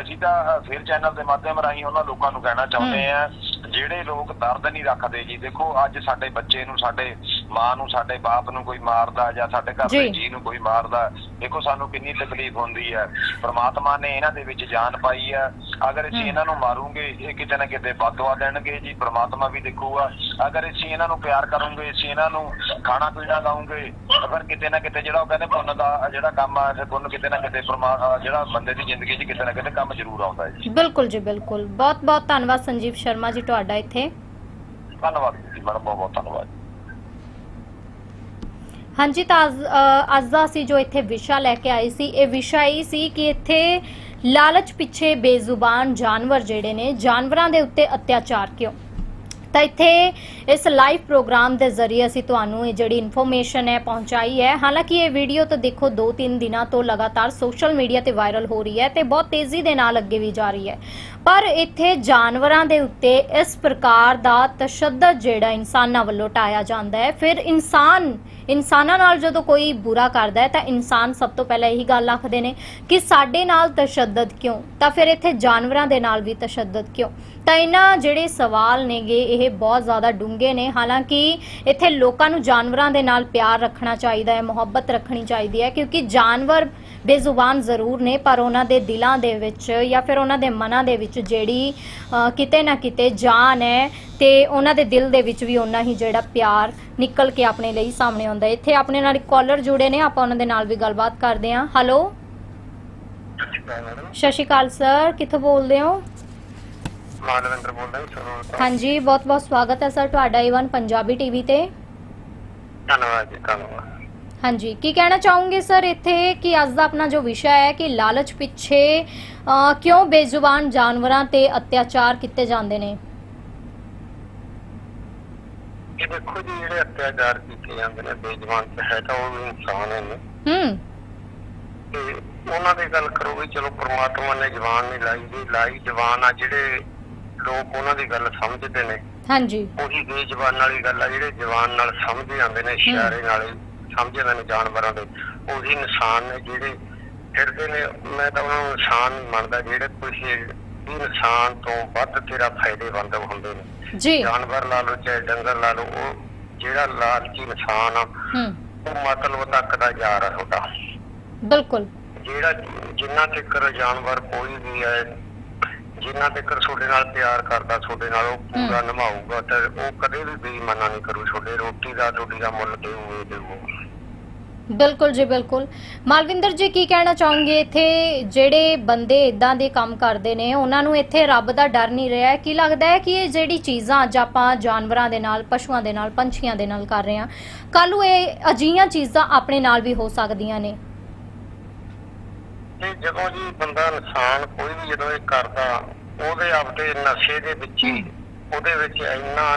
Speaker 2: ਅਸੀਂ ਤਾਂ ਫਿਰ ਚੈਨਲ ਦੇ ਮਾਧਿਅਮ ਰਾਹੀਂ ਉਹਨਾਂ ਲੋਕਾਂ ਨੂੰ ਕਹਿਣਾ ਚਾਹੁੰਦੇ ਆ ਜਿਹੜੇ ਲੋਕ ਦਰਦ ਨਹੀਂ ਰੱਖਦੇ ਜੀ ਦੇਖੋ ਅੱਜ ਸਾਡੇ ਬੱਚੇ ਨੂੰ ਸਾਡੇ ਮਾਂ ਨੂੰ ਸਾਡੇ ਬਾਪ ਨੂੰ ਕੋਈ ਮਾਰਦਾ ਜਾਂ ਸਾਡੇ ਘਰ ਦੇ
Speaker 1: ਜੀ।
Speaker 2: ਨੂੰ ਕੋਈ ਮਾਰਦਾ ਦੇਖੋ ਸਾਨੂੰ ਕਿੰਨੀ ਤਕਲੀਫ ਹੁੰਦੀ ਹੈ। ਪ੍ਰਮਾਤਮਾ ਨੇ ਇਹਨਾਂ ਦੇ ਵਿੱਚ ਜਾਨ ਪਾਈ ਹੈ। ਅਗਰ ਅਸੀਂ। ਇਹਨਾਂ ਨੂੰ ਮਾਰੂਗੇ ਇਹ ਕਿਤੇ ਨਾ ਕਿਤੇ ਬਦਦੁਆ ਦੇਣਗੇ ਜੀ ਪ੍ਰਮਾਤਮਾ ਵੀ ਦੇਖੂਗਾ। ਅਗਰ ਅਸੀਂ ਇਹਨਾਂ ਨੂੰ ਪਿਆਰ ਕਰੂਗੇ ਅਸੀਂ ਇਹਨਾਂ ਨੂੰ ਖਾਣਾ ਪੀਣਾ ਲਾਉਂਗੇ ਤਾਂ ਫਿਰ ਕਿਤੇ ਨਾ ਕਿਤੇ ਜਿਹੜਾ ਉਹ ਕਹਿੰਦੇ ਪੁੰਨ ਦਾ ਜਿਹੜਾ ਕੰਮ ਆ ਫਿਰ ਪੁੰਨ ਕਿਤੇ ਨਾ ਕਿਤੇ ਜਿਹੜਾ ਬੰਦੇ ਦੀ ਜ਼ਿੰਦਗੀ 'ਚ ਕਿਤੇ ਨਾ ਕਿਤੇ ਕੰਮ ਜ਼ਰੂਰ ਆਉਂਦਾ ਹੈ ਜੀ।
Speaker 1: ਬਿਲਕੁਲ ਜੀ ਬਿਲਕੁਲ। ਬਹੁਤ-ਬਹੁਤ ਧੰਨਵਾਦ ਸੰਜੀਵ ਸ਼ਰਮਾ ਜੀ ਤੁਹਾਡਾ ਇੱਥੇ।
Speaker 2: ਧੰਨਵਾਦ ਜੀ ਬਹੁਤ ਬਹੁਤ ਧੰਨਵਾਦ
Speaker 1: ਹਾਂਜੀ ਤਾਂ ਅੱਜ ਅ, ਅੱਜ ਦਾ ਅਸੀਂ ਜੋ ਇੱਥੇ ਵਿਸ਼ਾ ਲੈ ਕੇ ਆਏ ਸੀ ਇਹ ਵਿਸ਼ਾ ਇਹ ਸੀ ਕਿ ਇੱਥੇ ਲਾਲਚ ਪਿੱਛੇ ਬੇਜ਼ੁਬਾਨ ਜਾਨਵਰ ਜਿਹੜੇ ਨੇ ਜਾਨਵਰਾਂ ਦੇ ਉੱਤੇ ਅਤਿਆਚਾਰ ਕਿਉਂ? ਤਾਂ ਇੱਥੇ ਇਸ ਲਾਈਵ ਪ੍ਰੋਗਰਾਮ ਦੇ ਜ਼ਰੀਏ ਅਸੀਂ ਤੁਹਾਨੂੰ ਇਹ ਜਿਹੜੀ ਇਨਫੋਰਮੇਸ਼ਨ ਹੈ ਪਹੁੰਚਾਈ ਹੈ। ਹਾਲਾਂਕਿ ਇਹ ਵੀਡੀਓ ਤਾਂ ਦੇਖੋ 2-3 ਦਿਨਾਂ ਤੋਂ ਲਗਾਤਾਰ ਸੋਸ਼ਲ ਮੀਡੀਆ ਤੇ ਵਾਇਰਲ ਹੋ ਰਹੀ ਹੈ ਤੇ ਬਹੁਤ ਤੇਜ਼ੀ ਦੇ ਨਾਲ ਅੱਗੇ ਵੀ ਜਾ ਰਹੀ ਹੈ। ਪਰ ਇੱਥੇ ਜਾਨਵਰਾਂ ਦੇ ਉੱਤੇ ਇਸ ਪ੍ਰਕਾਰ ਦਾ ਤਸ਼ੱਦਦ ਜਿਹੜਾ ਇਨਸਾਨਾਂ ਵੱਲੋਂ ਟਾਇਆ ਜਾਂਦਾ ਹੈ। ਫਿਰ ਇਨਸਾਨ ਇਨਸਾਨਾਂ ਨਾਲ ਜਦੋਂ ਕੋਈ ਬੁਰਾ ਕਰਦਾ ਹੈ ਤਾਂ ਇਨਸਾਨ ਸਭ ਤੋਂ ਪਹਿਲਾਂ ਇਹੀ ਗੱਲ ਆਖਦੇ ਨੇ ਕਿ ਸਾਡੇ ਨਾਲ ਤਸ਼ੱਦਦ ਕਿਉਂ? ਤਾਂ ਫਿਰ ਇੱਥੇ ਜਾਨਵਰਾਂ ਦੇ ਨਾਲ ਵੀ ਤਸ਼ੱਦਦ ਕਿਉਂ? ਤਾਂ ਇਹਨਾਂ ਜਿਹੜੇ ਸਵਾਲ ਨੇਗੇ, ਇਹ ਬਹੁਤ ਜ਼ਿਆਦਾ ਡੂੰਘੇ ਨੇ। ਹਾਲਾਂਕਿ ਇੱਥੇ ਲੋਕਾਂ ਨੂੰ ਜਾਨਵਰਾਂ ਦੇ ਨਾਲ ਪਿਆਰ ਰੱਖਣਾ ਚਾਹੀਦਾ ਹੈ, ਮੁਹੱਬਤ ਰੱਖਣੀ ਚਾਹੀਦੀ ਹੈ, ਕਿਉਂਕਿ ਜਾਨਵਰ ਬੇਜ਼ੁਬਾਨ ਜ਼ਰੂਰ ਨੇ, ਪਰ ਉਹਨਾਂ ਦੇ ਦਿਲਾਂ ਦੇ ਵਿੱਚ ਜਾਂ ਫਿਰ ਉਹਨਾਂ ਦੇ ਮਨਾਂ ਦੇ ਵਿੱਚ ਜਿਹੜੀ ਕਿਤੇ ਨਾ ਕਿਤੇ ਜਾਨ ਹੈ ਤੇ ਉਹਨਾਂ ਦੇ ਦਿਲ ਦੇ ਵਿੱਚ ਵੀ ਉਹਨਾਂ ਹੀ ਜਿਹੜਾ ਪਿਆਰ ਨਿਕਲ ਕੇ ਆਪਣੇ ਲਈ ਸਾਹਮਣੇ ਆਉਂਦਾ ਹੈ। ਇੱਥੇ ਆਪਣੇ ਨਾਲ ਇੱਕ ਕਾਲਰ ਜੁੜੇ ਨੇ ਆਪਾਂ ਉਹਨਾਂ ਦੇ ਨਾਲ ਵੀ ਗੱਲਬਾਤ ਕਰਦੇ ਹਾਂ। ਹੈਲੋ ਸਤਿ ਸ਼੍ਰੀ ਅਕਾਲ ਸਰ ਕਿੱਥੋਂ ਬੋਲਦੇ ਹੋ?
Speaker 2: ਮਾਨਵਿੰਦਰ ਬੋਲਦਾ ਜੀ ਸਰ
Speaker 1: ਹਾਂਜੀ ਬਹੁਤ ਬਹੁਤ ਸਵਾਗਤ ਹੈ ਸਰ ਤੁਹਾਡਾ ਈਵਨ ਪੰਜਾਬੀ ਟੀਵੀ ਤੇ।
Speaker 2: ਧੰਨਵਾਦ ਜੀ ਧੰਨਵਾਦ।
Speaker 1: ਹਾਂਜੀ ਕੀ ਕਹਿਣਾ ਚਾਹੋਗੇ ਸਰ ਇੱਥੇ ਕਿ ਅੱਜ ਦਾ ਆਪਣਾ ਜੋ ਵਿਸ਼ਾ ਹੈ ਕਿ ਲਾਲਚ ਪਿੱਛੇ ਅ, ਕਿਉਂ ਬੇਜ਼ੁਬਾਨ ਜਾਨਵਰਾਂ ਤੇ ਅਤਿਆਚਾਰ ਕੀਤੇ ਜਾਂਦੇ ਨੇ?
Speaker 3: ਇਹ ਦੇਖੋ ਜੀ ਜਿਹੜੇ ਅਤਿਆਚਾਰ ਕੀਤੇ ਜਾਂਦੇ ਨੇ ਬੇਜਵਾਨ ਤੇ ਹੈ ਤਾਂ ਉਹ ਵੀ ਇਨਸਾਨ ਨੇ।
Speaker 1: ਹੂੰ।
Speaker 3: ਤੇ ਉਹਨਾਂ ਦੀ ਗੱਲ ਕਰੋ ਵੀ ਚਲੋ ਪ੍ਰਮਾਤਮਾ ਨੇ ਜਵਾਨ ਨਹੀਂ ਲਾਈ ਜੀ ਲਾਈ ਜਵਾਨ ਆ ਜਿਹੜੇ ਲੋਕ ਉਹਨਾਂ ਦੀ ਗੱਲ ਸਮਝਦੇ ਨੇ।
Speaker 1: ਹਾਂਜੀ।
Speaker 3: ਉਹੀ ਬੇਜਵਾਨ ਵਾਲੀ ਗੱਲ ਆ ਜਿਹੜੇ ਜਵਾਨ ਨਾਲ ਸਮਝ ਜਾਂਦੇ ਨੇ ਇਸ਼ਾਰੇ ਨਾਲ ਹੀ ਸਮਝਦੇ ਨੇ ਜਾਨਵਰਾਂ ਦੇ। ਉਹੀ ਇਨਸਾਨ ਨੇ ਜਿਹੜੇ ਫਿਰਦੇ ਨੇ ਮੈਂ ਤਾਂ ਉਹਨਾਂ ਨੂੰ ਇਨਸਾਨ ਮੰਨਦਾ ਜਿਹੜੇ ਕਿਸੇ ਵੀ ਇਨਸਾਨ ਤੋਂ ਵੱਧ ਤੇਰਾ ਫਾਇਦੇਮੰਦ ਹੁੰਦੇ ਨੇ।
Speaker 1: ਜੀ।
Speaker 3: ਜਾਨਵਰ ਲਾ ਲਓ ਚਾਹੇ ਡੰਗਰ ਲਾ ਲਓ ਉਹ ਜਿਹੜਾ ਲਾਲਚੀ ਇਨਸਾਨ ਆ ਉਹ ਮਤਲਬ ਤੱਕ ਦਾ ਯਾਰ ਆ ਤੁਹਾਡਾ।
Speaker 1: ਬਿਲਕੁਲ।
Speaker 3: ਜਿਹੜਾ ਜਿੰਨਾ ਤੱਕਰ ਜਾਨਵਰ ਕੋਈ ਵੀ ਹੈ ਜਿੰਨਾ ਤੱਕਰ ਤੁਹਾਡੇ ਨਾਲ ਪਿਆਰ ਕਰਦਾ ਤੁਹਾਡੇ ਨਾਲ ਉਹ ਪੂਰਾ ਨਿਭਾਊਗਾ ਤੇ ਉਹ ਕਦੇ ਵੀ ਬੇਈਮਾਨਾ ਨਹੀਂ ਕਰੂ। ਤੁਹਾਡੇ ਰੋਟੀ ਦਾ ਤੁਹਾਡੀ ਦਾ ਮੁੱਲ ਦੇਊ ਦੇਊ
Speaker 1: ਬਿਲਕੁਲ ਜੀ ਬਿਲਕੁਲ। ਮਾਲਵਿੰਦਰ ਜੀ ਕੀ ਕਹਿਣਾ ਚਾਹੋਗੇ? ਇੱਥੇ ਜਿਹੜੇ ਬੰਦੇ ਇਦਾਂ ਦੇ ਕੰਮ ਕਰਦੇ ਨੇ ਉਹਨਾਂ ਨੂੰ ਇੱਥੇ ਰੱਬ ਦਾ ਡਰ ਨਹੀਂ ਰਿਹਾ। ਕੀ ਲੱਗਦਾ ਹੈ ਕਿ ਇਹ ਜਿਹੜੀ ਚੀਜ਼ਾਂ ਅੱਜ ਆਪਾਂ ਜਾਨਵਰਾਂ ਦੇ ਨਾਲ ਪਸ਼ੂਆਂ ਦੇ ਨਾਲ ਪੰਛੀਆਂ ਦੇ ਨਾਲ ਕਰ ਰਹੇ ਹਾਂ ਕੱਲ ਨੂੰ ਇਹ ਅਜੀਆਂ ਚੀਜ਼ਾਂ ਆਪਣੇ ਨਾਲ ਵੀ ਹੋ ਸਕਦੀਆਂ ਨੇ?
Speaker 3: ਤੇ ਜਦੋਂ ਜੀ ਬੰਦਾ ਇਨਸਾਨ ਕੋਈ ਵੀ ਜਦੋਂ ਇਹ ਕਰਦਾ ਉਹਦੇ ਆਪਦੇ ਨਸ਼ੇ ਦੇ ਵਿੱਚ ਹੀ। ਉਹਦੇ ਵਿੱਚ ਇੰਨਾ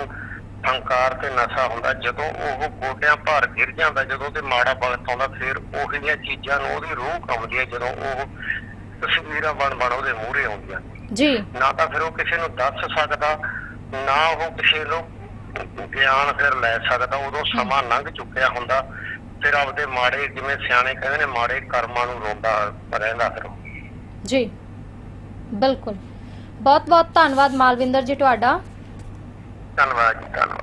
Speaker 3: ਹੰਕਾਰ ਤੇ ਨਸ਼ਾ ਹੁੰਦਾ ਜਦੋਂ ਉਹ ਗੋਡਿਆਂ ਭਾਰ ਗਿਰ ਜਾਂਦਾ ਜਦੋਂ ਤੇ ਮਾੜਾ ਵਕਤ ਆਉਂਦਾ ਫਿਰ ਉਹੋ ਜਿਹੀਆਂ ਚੀਜ਼ਾਂ ਨੂੰ ਉਹਦੀ ਰੂਹ ਕੰਬਦੀ ਹੈ ਜਦੋਂ ਉਹ ਤਸਵੀਰਾਂ ਬਣ ਬਣ ਉਹਦੇ ਮੂਹਰੇ ਆਉਂਦੀਆਂ।
Speaker 1: ਜੀ।
Speaker 3: ਨਾ ਤਾਂ ਫਿਰ ਉਹ ਕਿਸੇ ਨੂੰ ਦੱਸ ਸਕਦਾ ਨਾ ਉਹ ਕਿਸੇ ਨੂੰ ਗਿਆਨ ਫਿਰ ਲੈ ਸਕਦਾ ਉਦੋਂ ਸਮਾਂ ਲੰਘ ਚੁੱਕਿਆ ਹੁੰਦਾ ਫਿਰ ਆਪਦੇ ਮਾੜੇ ਜਿਵੇਂ ਸਿਆਣੇ ਕਹਿੰਦੇ ਨੇ ਮਾੜੇ ਕਰਮਾਂ ਨੂੰ ਰੋਂਦਾ ਰਹਿੰਦਾ ਫਿਰ।
Speaker 1: ਜੀ। ਬਿਲਕੁਲ। ਬਹੁਤ ਬਹੁਤ ਧੰਨਵਾਦ ਮਾਲਵਿੰਦਰ ਜੀ ਤੁਹਾਡਾ।
Speaker 3: ਧੰਨਵਾਦ ਜੀ, ਧੰਨਵਾਦ।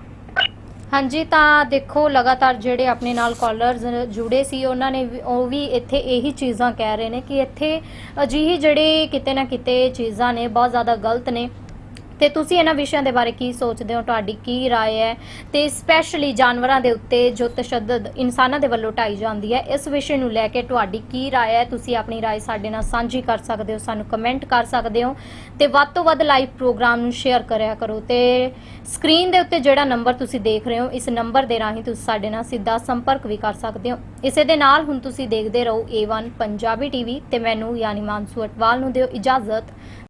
Speaker 1: ਹਾਂਜੀ, ਤਾਂ ਦੇਖੋ, ਲਗਾਤਾਰ ਜਿਹੜੇ ਆਪਣੇ ਨਾਲ ਕਾਲਰਸ ਜੁੜੇ ਸੀ, ਉਹਨਾਂ ਨੇ ਵੀ- ਉਹ ਵੀ ਇੱਥੇ ਇਹੀ ਚੀਜ਼ਾਂ ਕਹਿ ਰਹੇ ਨੇ ਕਿ ਇੱਥੇ ਅਜਿਹੀ ਜਿਹੜੇ ਕਿਤੇ ਨਾ ਕਿਤੇ ਚੀਜ਼ਾਂ ਨੇ, ਬਹੁਤ ਜ਼ਿਆਦਾ ਗਲਤ ਨੇ। ਤੇ ਤੁਸੀਂ ਇਹਨਾਂ ਵਿਸ਼ਿਆਂ ਦੇ ਬਾਰੇ ਕੀ ਸੋਚਦੇ ਹੋ ਤੁਹਾਡੀ ਕੀ رائے ਹੈ ਤੇ ਸਪੈਸ਼ਲੀ ਜਾਨਵਰਾਂ ਦੇ ਉੱਤੇ ਜੋ ਤਸ਼ੱਦਦ ਇਨਸਾਨਾਂ ਦੇ ਵੱਲੋਂ ਢਾਈ ਜਾਂਦੀ ਹੈ ਇਸ ਵਿਸ਼ੇ ਨੂੰ ਲੈ ਕੇ ਤੁਹਾਡੀ ਕੀ رائے ਹੈ ਤੁਸੀਂ ਆਪਣੀ رائے ਸਾਡੇ ਨਾਲ ਸਾਂਝੀ ਕਰ ਸਕਦੇ ਹੋ ਸਾਨੂੰ ਕਮੈਂਟ ਕਰ ਸਕਦੇ ਹੋ ਤੇ ਵੱਧ ਤੋਂ ਵੱਧ ਲਾਈਵ ਪ੍ਰੋਗਰਾਮ ਨੂੰ ਸ਼ੇਅਰ ਕਰਿਆ ਕਰੋ ਤੇ ਸਕਰੀਨ ਦੇ ਉੱਤੇ ਜਿਹੜਾ ਨੰਬਰ ਤੁਸੀਂ ਦੇਖ ਰਹੇ ਹੋ ਇਸ ਨੰਬਰ ਦੇ ਰਾਹੀਂ ਤੁਸੀਂ ਸਾਡੇ ਨਾਲ ਸਿੱਧਾ ਸੰਪਰਕ ਵੀ ਕਰ ਸਕਦੇ ਹੋ ਇਸੇ ਦੇ ਨਾਲ ਹੁਣ ਤੁਸੀਂ ਦੇਖਦੇ ਰਹੋ A1 ਪੰਜਾਬੀ ਟੀਵੀ ਤੇ ਮੈਨੂੰ ਯਾਨੀ ਮਾਨਸੂ ਅਟਵਾਲ ਨੂੰ ਦਿਓ ਇਜਾਜ਼ਤ